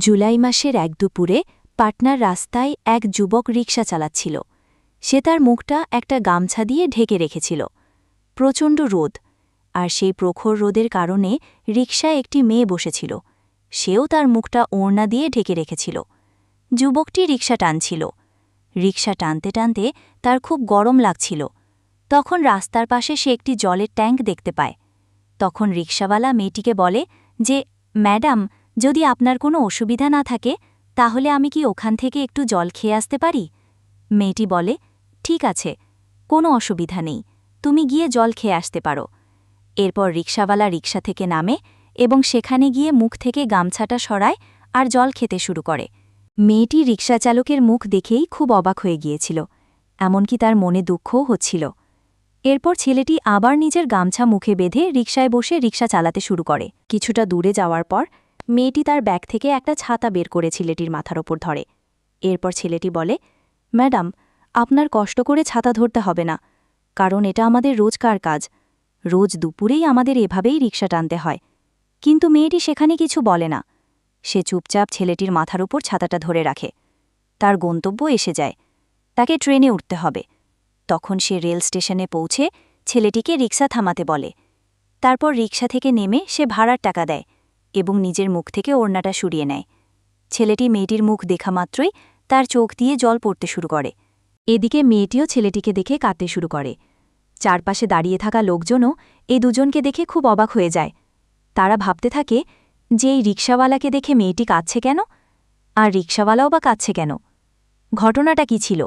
জুলাই মাসের এক দুপুরে পাটনার রাস্তায় এক যুবক রিকশা চালাচ্ছিল। সে তার মুখটা একটা গামছা দিয়ে ঢেকে রেখেছিল। প্রচণ্ড রোদ, আর সেই প্রখর রোদের কারণে রিকশায় একটি মেয়ে বসেছিল। সেও তার মুখটা ওড়না দিয়ে ঢেকে রেখেছিল। যুবকটি রিকশা টানছিল। রিকশা টানতে টানতে তার খুব গরম লাগছিল। তখন রাস্তার পাশে সে একটি জলের ট্যাঙ্ক দেখতে পায়। তখন রিকশাওয়ালা মেয়েটিকে বলে যে, ম্যাডাম যদি আপনার কোনো অসুবিধা না থাকে, তাহলে আমি কি ওখান থেকে একটু জল খেয়ে আসতে পারি? মেয়েটি বলে, ঠিক আছে, কোনো অসুবিধা নেই, তুমি গিয়ে জল খেয়ে আসতে পারো। এরপর রিকশাওয়ালা রিকশা থেকে নামে এবং সেখানে গিয়ে মুখ থেকে গামছাটা সরায় আর জল খেতে শুরু করে। মেয়েটি রিকশা চালকের মুখ দেখেই খুব অবাক হয়ে গিয়েছিল, এমনকি তার মনে দুঃখও হচ্ছিল। এরপর ছেলেটি আবার নিজের গামছা মুখে বেঁধে রিকশায় বসে রিকশা চালাতে শুরু করে। কিছুটা দূরে যাওয়ার পর মেয়েটি তার ব্যাগ থেকে একটা ছাতা বের করে ছেলেটির মাথার ওপর ধরে। এরপর ছেলেটি বলে, ম্যাডাম, আপনার কষ্ট করে ছাতা ধরতে হবে না, কারণ এটা আমাদের রোজকার কাজ। রোজ দুপুরেই আমাদের এভাবেই রিকশা টানতে হয়। কিন্তু মেয়েটি সেখানে কিছু বলে না। সে চুপচাপ ছেলেটির মাথার উপর ছাতাটা ধরে রাখে। তার গন্তব্য এসে যায়। তাকে ট্রেনে উঠতে হবে। তখন সে রেল স্টেশনে পৌঁছে ছেলেটিকে রিক্সা থামাতে বলে। তারপর রিক্সা থেকে নেমে সে ভাড়ার টাকা দেয়। এবং নিজের মুখ থেকে ওড়নাটা সরিয়ে নেয়। ছেলেটি মেয়েটির মুখ দেখা মাত্রই তার চোখ দিয়ে জল পড়তে শুরু করে। এদিকে মেয়েটিও ছেলেটিকে দেখে কাঁদতে শুরু করে। চারপাশে দাঁড়িয়ে থাকা লোকজনও এই দুজনকে দেখে খুব অবাক হয়ে যায়। তারা ভাবতে থাকে, যে এই রিক্সাওয়ালাকে দেখে মেয়েটি কাঁদছে কেন? আর রিক্সাওয়ালাও বা কাঁদছে কেন? ঘটনাটা কি ছিল?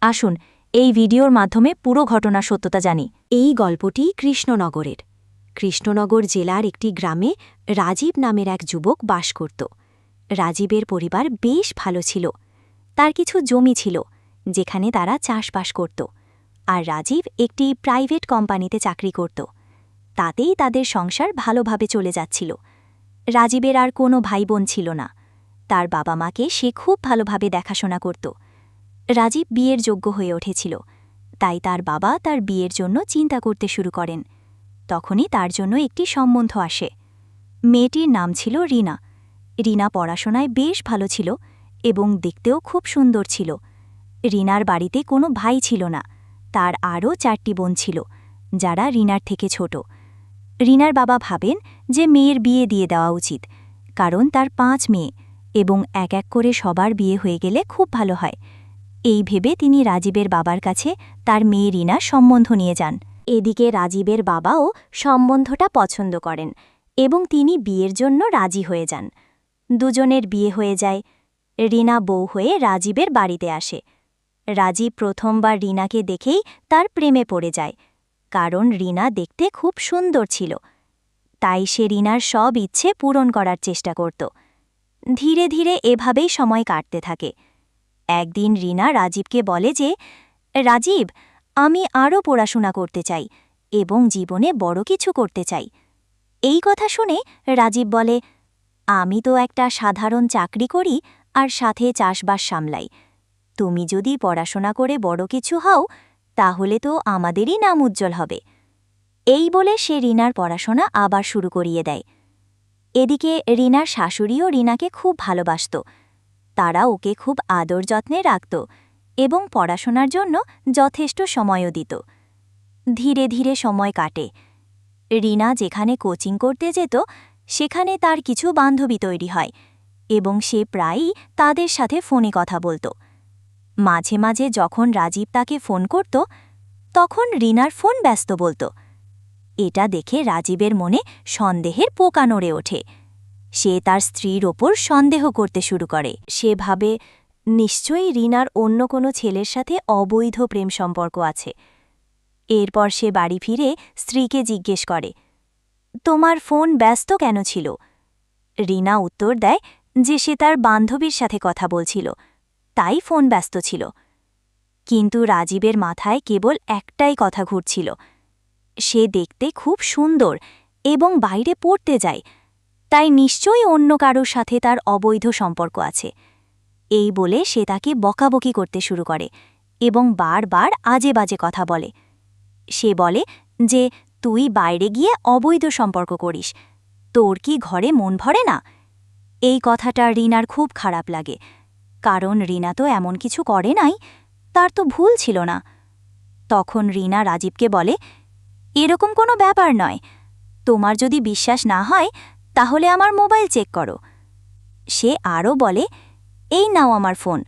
আসুন এই ভিডিওর মাধ্যমে পুরো ঘটনা সত্যতা জানি। এই গল্পটি কৃষ্ণনগরের। কৃষ্ণনগর জেলার একটি গ্রামে রাজীব নামের এক যুবক বাস করত। রাজীবের পরিবার বেশ ভালো ছিল। তার কিছু জমি ছিল, যেখানে তারা চাষবাস করত। আর রাজীব একটি প্রাইভেট কোম্পানিতে চাকরি করত। তাতেই তাদের সংসার ভালোভাবে চলে যাচ্ছিল। রাজীবের আর কোনো ভাই বোন ছিল না। তার বাবা মাকে সে খুব ভালোভাবে দেখাশোনা করত। রাজীব বিয়ের যোগ্য হয়ে উঠেছিল। তাই তার বাবা তার বিয়ের জন্য চিন্তা করতে শুরু করেন। তখনই তার জন্য একটি সম্বন্ধ আসে। মেয়েটির নাম ছিল রিনা। রিনা পড়াশোনায় বেশ ভালো ছিল এবং দেখতেও খুব সুন্দর ছিল। রিনার বাড়িতে কোনো ভাই ছিল না। তার আরও চারটি বোন ছিল, যারা রিনার থেকে ছোট। রিনার বাবা ভাবেন যে মেয়ের বিয়ে দিয়ে দেওয়া উচিত, কারণ তার পাঁচ মেয়ে এবং এক এক করে সবার বিয়ে হয়ে গেলে খুব ভালো হয়। এই ভেবে তিনি রাজীবের বাবার কাছে তার মেয়ে রিনা সম্বন্ধ নিয়ে যান। এদিকে রাজীবের বাবাও সম্বন্ধটা পছন্দ করেন এবং তিনি বিয়ের জন্য রাজি হয়ে যান। দুজনের বিয়ে হয়ে যায়। রিনা বউ হয়ে রাজীবের বাড়িতে আসে। রাজীব প্রথমবার রিনাকে দেখেই তার প্রেমে পড়ে যায়, কারণ রিনা দেখতে খুব সুন্দর ছিল। তাই সে রিনার সব ইচ্ছে পূরণ করার চেষ্টা করত। ধীরে ধীরে এভাবেই সময় কাটতে থাকে। একদিন রিনা রাজীবকে বলে যে, রাজীব আমি আরও পড়াশোনা করতে চাই এবং জীবনে বড় কিছু করতে চাই। এই কথা শুনে রাজীব বলে, আমি তো একটা সাধারণ চাকরি করি আর সাথে চাষবাস সামলাই। তুমি যদি পড়াশোনা করে বড় কিছু হও, তাহলে তো আমাদেরই নাম উজ্জ্বল হবে। এই বলে সে রিনার পড়াশোনা আবার শুরু করিয়ে দেয়। এদিকে রিনার শাশুড়িও রিনাকে খুব ভালোবাসত। তারা ওকে খুব আদর যত্নে রাখত। এবং পড়াশোনার জন্য যথেষ্ট সময়ও দিত। ধীরে ধীরে সময় কাটে। রিনা যেখানে কোচিং করতে যেত, সেখানে তার কিছু বান্ধবী তৈরি হয় এবং সে প্রায়ই তাদের সাথে ফোনে কথা বলত। মাঝে মাঝে যখন রাজীব তাকে ফোন করত, তখন রিনার ফোন ব্যস্ত বলত। এটা দেখে রাজীবের মনে সন্দেহের পোকা নড়ে ওঠে। সে তার স্ত্রীর ওপর সন্দেহ করতে শুরু করে। সে ভাবে নিশ্চয়ই রিনার অন্য কোনো ছেলের সাথে অবৈধ প্রেম সম্পর্ক আছে। এরপর সে বাড়ি ফিরে স্ত্রীকে জিজ্ঞেস করে, তোমার ফোন ব্যস্ত কেন ছিল? রিনা উত্তর দেয় যে সে তার বান্ধবীর সাথে কথা বলছিল, তাই ফোন ব্যস্ত ছিল। কিন্তু রাজীবের মাথায় কেবল একটাই কথা ঘুরছিল, সে দেখতে খুব সুন্দর এবং বাইরে পড়তে যায়, তাই নিশ্চয়ই অন্য কারোর সাথে তার অবৈধ সম্পর্ক আছে। এই বলে সে তাকে বকাবকি করতে শুরু করে এবং বারবার আজে বাজে কথা বলে। সে বলে যে, তুই বাইরে গিয়ে অবৈধ সম্পর্ক করিস। তোর কি ঘরে মন ভরে না? এই কথাটা রিনার খুব খারাপ লাগে। কারণ রিনা তো এমন কিছু করে নাই, তার তো ভুল ছিল না। তখন রিনা রাজীবকে বলে, এরকম কোনো ব্যাপার নয়। তোমার যদি বিশ্বাস না হয়, তাহলে আমার মোবাইল চেক করো। সে আরও বলে এই নাও আমার ফোন।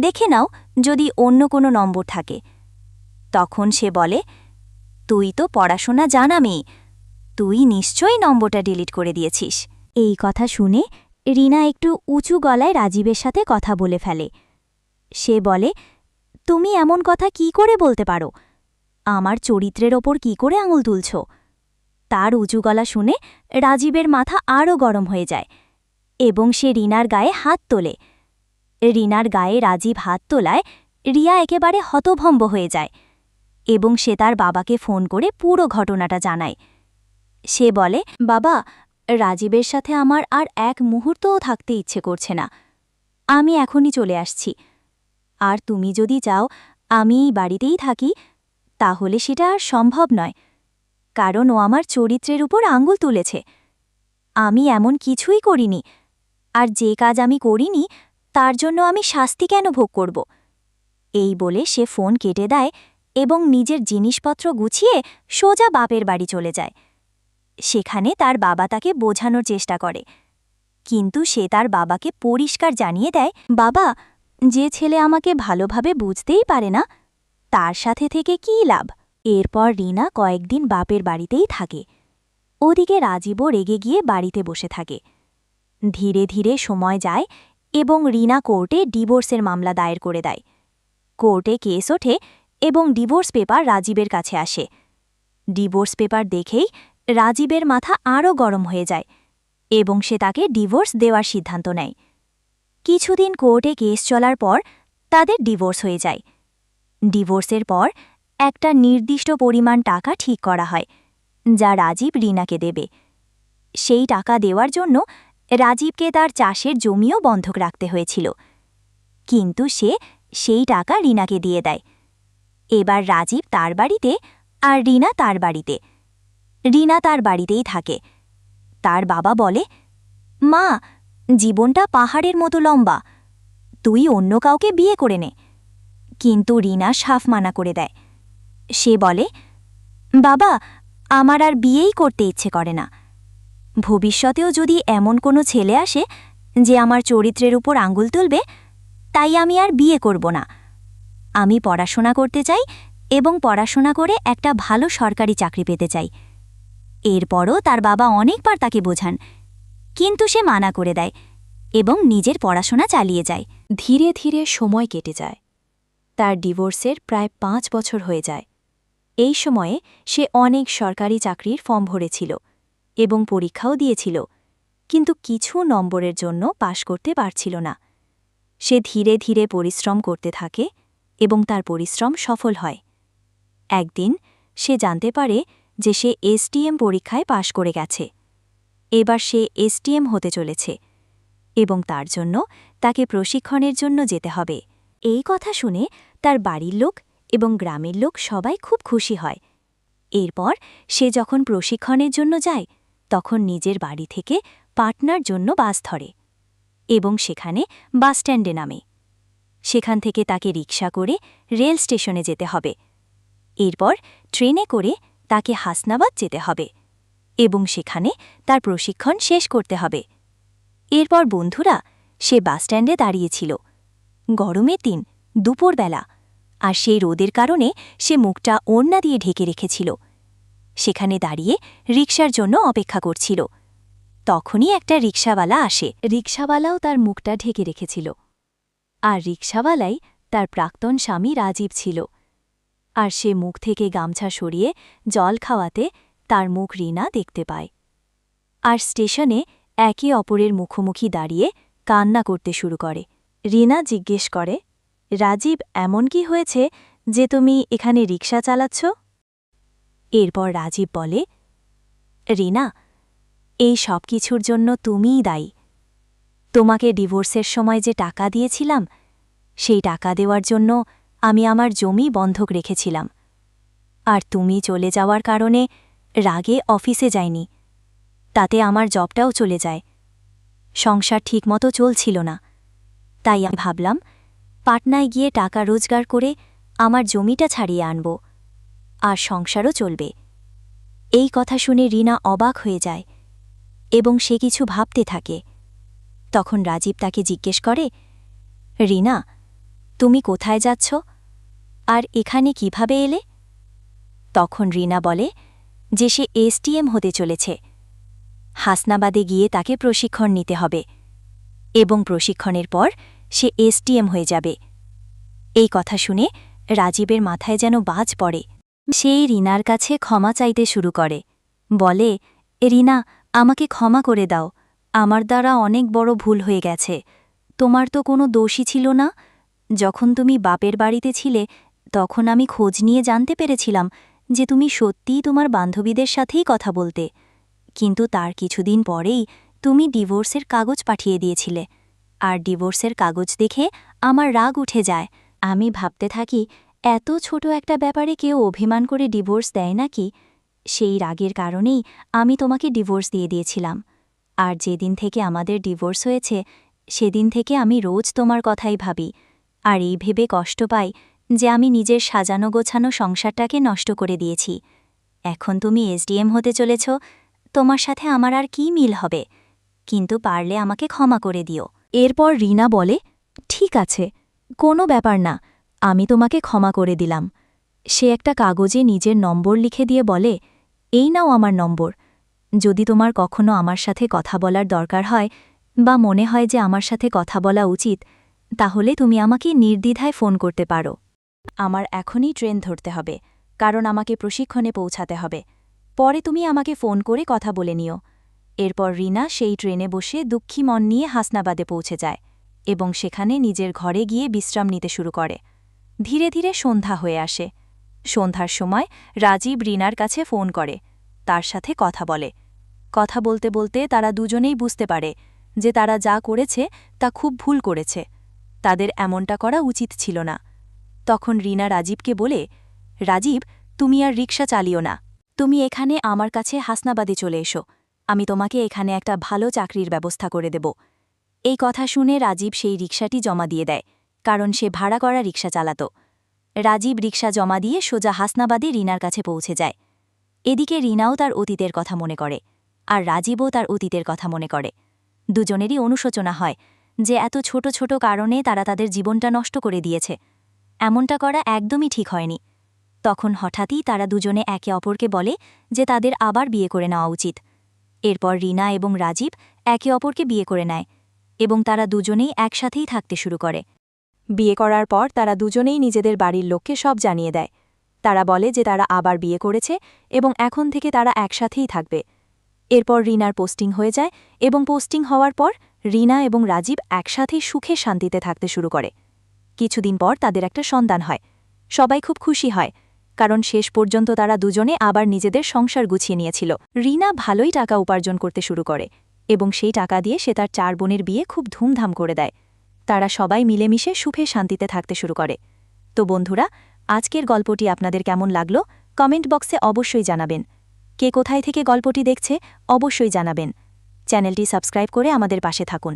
দেখে নাও যদি অন্য কোনো নম্বর থাকে। তখন সে বলে, তুই তো পড়াশোনা জানা মেয়ে তুই নিশ্চয়ই নম্বরটা ডিলিট করে দিয়েছিস। এই কথা শুনে রিনা একটু উঁচু গলায় রাজীবের সাথে কথা বলে ফেলে। সে বলে, তুমি এমন কথা কি করে বলতে পারো? আমার চরিত্রের ওপর কি করে আঙুল তুলছ? তার উঁচু গলা শুনে রাজীবের মাথা আরও গরম হয়ে যায় এবং সে রিনার গায়ে হাত তোলে। রিনার গায়ে রাজীব হাত তোলায় রিয়া একেবারে হতভম্ব হয়ে যায় এবং সে তার বাবাকে ফোন করে পুরো ঘটনাটা জানায়। সে বলে, বাবা, রাজীবের সাথে আমার আর এক মুহূর্তও থাকতে ইচ্ছে করছে না। আমি এখনই চলে আসছি। আর তুমি যদি চাও আমি এই বাড়িতেই থাকি, তাহলে সেটা আর সম্ভব নয়। কারণ ও আমার চরিত্রের উপর আঙ্গুল তুলেছে। আমি এমন কিছুই করিনি। আর যে কাজ আমি করিনি তার জন্য আমি শাস্তি কেন ভোগ করব? এই বলে সে ফোন কেটে দেয় এবং নিজের জিনিসপত্র গুছিয়ে সোজা বাপের বাড়ি চলে যায়। সেখানে তার বাবা তাকে বোঝানোর চেষ্টা করে। কিন্তু সে তার বাবাকে পরিষ্কার জানিয়ে দেয়, বাবা, যে ছেলে আমাকে ভালোভাবে বুঝতেই পারে না, তার সাথে থেকে কী লাভ? এরপর রিনা কয়েকদিন বাপের বাড়িতেই থাকে। ওদিকে রাজীবও রেগে গিয়ে বাড়িতে বসে থাকে। ধীরে ধীরে সময় যায় এবং রিনা কোর্টে ডিভোর্সের মামলা দায়ের করে দেয়। কোর্টে কেস ওঠে এবং ডিভোর্স পেপার রাজীবের কাছে আসে। ডিভোর্স পেপার দেখেই রাজীবের মাথা আরও গরম হয়ে যায় এবং সে তাকে ডিভোর্স দেওয়ার সিদ্ধান্ত নেয়। কিছুদিন কোর্টে কেস চলার পর তাদের ডিভোর্স হয়ে যায়। ডিভোর্সের পর একটা নির্দিষ্ট পরিমাণ টাকা ঠিক করা হয়, যা রাজীব রিনাকে দেবে। সেই টাকা দেওয়ার জন্য রাজীবকে তার চাষের জমিও বন্ধক রাখতে হয়েছিল। কিন্তু সে সেই টাকা রিনাকে দিয়ে দেয়। এবার রাজীব তার বাড়িতে আর রিনা তার বাড়িতে। রিনা তার বাড়িতেই থাকে। তার বাবা বলে, মা, জীবনটা পাহাড়ের মতো লম্বা। তুই অন্য কাউকে বিয়ে করে নে। কিন্তু রিনা সাফ মানা করে দেয়। সে বলে, বাবা, আমার আর বিয়েই করতে ইচ্ছে করে না। ভবিষ্যতেও যদি এমন কোনো ছেলে আসে যে আমার চরিত্রের উপর আঙ্গুল তুলবে, তাই আমি আর বিয়ে করব না। আমি পড়াশোনা করতে চাই এবং পড়াশোনা করে একটা ভালো সরকারি চাকরি পেতে চাই। এরপরও তার বাবা অনেকবার তাকে বোঝান, কিন্তু সে মানা করে দেয় এবং নিজের পড়াশোনা চালিয়ে যায়। ধীরে ধীরে সময় কেটে যায়। তার ডিভোর্সের প্রায় পাঁচ বছর হয়ে যায়। এই সময়ে সে অনেক সরকারি চাকরির ফর্ম ভরেছিল। এবং পরীক্ষাও দিয়েছিল, কিন্তু কিছু নম্বরের জন্য পাশ করতে পারছিল না। সে ধীরে ধীরে পরিশ্রম করতে থাকে এবং তার পরিশ্রম সফল হয়। একদিন সে জানতে পারে যে সে এসটিএম পরীক্ষায় পাশ করে গেছে। এবার সে এসটিএম হতে চলেছে এবং তার জন্য তাকে প্রশিক্ষণের জন্য যেতে হবে। এই কথা শুনে তার বাড়ির লোক এবং গ্রামের লোক সবাই খুব খুশি হয়। এরপর সে যখন প্রশিক্ষণের জন্য যায় তখন নিজের বাড়ি থেকে পাটনার জন্য বাস ধরে এবং সেখানে বাসস্ট্যান্ডে নামে। সেখান থেকে তাকে রিক্সা করে রেল স্টেশনে যেতে হবে। এরপর ট্রেনে করে তাকে হাসনাবাদ যেতে হবে এবং সেখানে তার প্রশিক্ষণ শেষ করতে হবে। এরপর বন্ধুরা, সে বাসস্ট্যান্ডে দাঁড়িয়েছিল। গরমে দিন, দুপুরবেলা, আর সেই রোদের কারণে সে মুখটা ওড়না দিয়ে ঢেকে রেখেছিল। সেখানে দাঁড়িয়ে রিক্সার জন্য অপেক্ষা করছিল। তখনই একটা রিক্সাওয়ালা আসে। রিক্সাওয়ালাও তার মুখটা ঢেকে রেখেছিল। আর রিক্সাওয়ালাই তার প্রাক্তন স্বামী রাজীব ছিল। আর সে মুখ থেকে গামছা সরিয়ে জল খাওয়াতে তার মুখ রিনা দেখতে পায়। আর স্টেশনে একে অপরের মুখোমুখি দাঁড়িয়ে কান্না করতে শুরু করে। রিনা জিজ্ঞেস করে, রাজীব, এমন কি হয়েছে যে তুমি এখানে রিক্সা চালাচ্ছ? এরপর রাজীব বলে, রিনা, এই সব কিছুর জন্য তুমিই দায়ী। তোমাকে ডিভোর্সের সময় যে টাকা দিয়েছিলাম, সেই টাকা দেওয়ার জন্য আমি আমার জমি বন্ধক রেখেছিলাম। আর তুমি চলে যাওয়ার কারণে রাগে অফিসে যাইনি। তাতে আমার জবটাও চলে যায়। সংসার ঠিকমতো চলছিল না। তাই ভাবলাম, পাটনায় গিয়ে টাকা রোজগার করে আমার জমিটা ছাড়িয়ে আনব। আর সংসারও চলবে। এই কথা শুনে রিনা অবাক হয়ে যায় এবং সে কিছু ভাবতে থাকে। তখন রাজীব তাকে জিজ্ঞেস করে, রিনা, তুমি কোথায় যাচ্ছ? আর এখানে কীভাবে এলে? তখন রিনা বলে, যে সে এসটিএম হতে চলেছে। হাসনাবাদে গিয়ে তাকে প্রশিক্ষণ নিতে হবে এবং প্রশিক্ষণের পর সে এসটিএম হয়ে যাবে। এই কথা শুনে রাজীবের মাথায় যেন বাজ পড়ে। সেই রিনার কাছে ক্ষমা চাইতে শুরু করে। বলে, রিনা, আমাকে ক্ষমা করে দাও। আমার দ্বারা অনেক বড় ভুল হয়ে গেছে। তোমার তো কোনো দোষী ছিল না? যখন তুমি বাপের বাড়িতে ছিলে, তখন আমি খোঁজ নিয়ে জানতে পেরেছিলাম যে তুমি সত্যিই তোমার বান্ধবীদের সাথেই কথা বলতে। কিন্তু তার কিছুদিন পরেই তুমি ডিভোর্সের কাগজ পাঠিয়ে দিয়েছিলে। আর ডিভোর্সের কাগজ দেখে আমার রাগ উঠে যায়। আমি ভাবতে থাকি এত ছোট একটা ব্যাপারে কেউ অভিমান করে ডিভোর্স দেয় নাকি? সেই রাগের কারণেই আমি তোমাকে ডিভোর্স দিয়ে দিয়েছিলাম। আর যেদিন থেকে আমাদের ডিভোর্স হয়েছে, সেদিন থেকে আমি রোজ তোমার কথাই ভাবি। আর এই ভেবে কষ্ট পাই যে আমি নিজের সাজানো গোছানো সংসারটাকে নষ্ট করে দিয়েছি। এখন তুমি এসডিএম হতে চলেছ, তোমার সাথে আমার আর কি মিল হবে? কিন্তু পারলে আমাকে ক্ষমা করে দিও। এরপর রিনা বলে, ঠিক আছে, কোনো ব্যাপার না। আমি তোমাকে ক্ষমা করে দিলাম। সে একটা কাগজে নিজের নম্বর লিখে দিয়ে বলে, এই নাও আমার নম্বর। যদি তোমার কখনো আমার সাথে কথা বলার দরকার হয় বা মনে হয় যে আমার সাথে কথা বলা উচিত, তাহলে তুমি আমাকে নির্দ্বিধায় ফোন করতে পারো। আমার এখনই ট্রেন ধরতে হবে, কারণ আমাকে প্রশিক্ষণে পৌঁছাতে হবে। পরে তুমি আমাকে ফোন করে কথা বলে নিও। এরপর রিনা সেই ট্রেনে বসে দুঃখী মন নিয়ে হাসনাবাদে পৌঁছে যায় এবং সেখানে নিজের ঘরে গিয়ে বিশ্রাম নিতে শুরু করে। ধীরে ধীরে সন্ধ্যা হয়ে আসে। সন্ধ্যার সময় রাজীব রিনার কাছে ফোন করে। তার সাথে কথা বলে। কথা বলতে বলতে তারা দুজনেই বুঝতে পারে যে তারা যা করেছে তা খুব ভুল করেছে। তাদের এমনটা করা উচিত ছিল না। তখন রিনা রাজীবকে বলে, রাজীব, তুমি আর রিক্সা চালিও না। তুমি এখানে আমার কাছে হাসনাবাদে চলে এসো। আমি তোমাকে এখানে একটা ভালো চাকরির ব্যবস্থা করে দেব। এই কথা শুনে রাজীব সেই রিক্সাটি জমা দিয়ে দেয়। কারণ সে ভাড়া করা রিক্সা চালাত। রাজীব রিক্সা জমা দিয়ে সোজা হাসনাবাদে রিনার কাছে পৌঁছে যায়। এদিকে রিনাও তার অতীতের কথা মনে করে, আর রাজীবও তার অতীতের কথা মনে করে। দুজনেরই অনুশোচনা হয় যে এত ছোট ছোট কারণে তারা তাদের জীবনটা নষ্ট করে দিয়েছে। এমনটা করা একদমই ঠিক হয়নি। তখন হঠাৎই তারা দুজনে একে অপরকে বলে যে তাদের আবার বিয়ে করে নেওয়া উচিত। এরপর রিনা এবং রাজীব একে অপরকে বিয়ে করে নেয় এবং তারা দুজনেই একসাথেই থাকতে শুরু করে। বিয়ে করার পর তারা দুজনেই নিজেদের বাড়ির লোককে সব জানিয়ে দেয়। তারা বলে যে তারা আবার বিয়ে করেছে এবং এখন থেকে তারা একসাথেই থাকবে। এরপর রিনার পোস্টিং হয়ে যায় এবং পোস্টিং হওয়ার পর রিনা এবং রাজীব একসাথেই সুখে শান্তিতে থাকতে শুরু করে। কিছুদিন পর তাদের একটা সন্তান হয়। সবাই খুব খুশি হয়, কারণ শেষ পর্যন্ত তারা দুজনে আবার নিজেদের সংসার গুছিয়ে নিয়েছিল। রিনা ভালোই টাকা উপার্জন করতে শুরু করে এবং সেই টাকা দিয়ে সে তার চার বোনের বিয়ে খুব ধুমধাম করে দেয়। তারা সবাই মিলেমিশে সুখে শান্তিতে থাকতে শুরু করে। তো বন্ধুরা, আজকের গল্পটি আপনাদের কেমন লাগল? কমেন্ট বক্সে অবশ্যই জানাবেন। কে কোথায় থেকে গল্পটি দেখছে, অবশ্যই জানাবেন। চ্যানেলটি সাবস্ক্রাইব করে আমাদের পাশে থাকুন।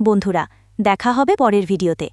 বন্ধুরা, দেখা হবে পরের ভিডিওতে।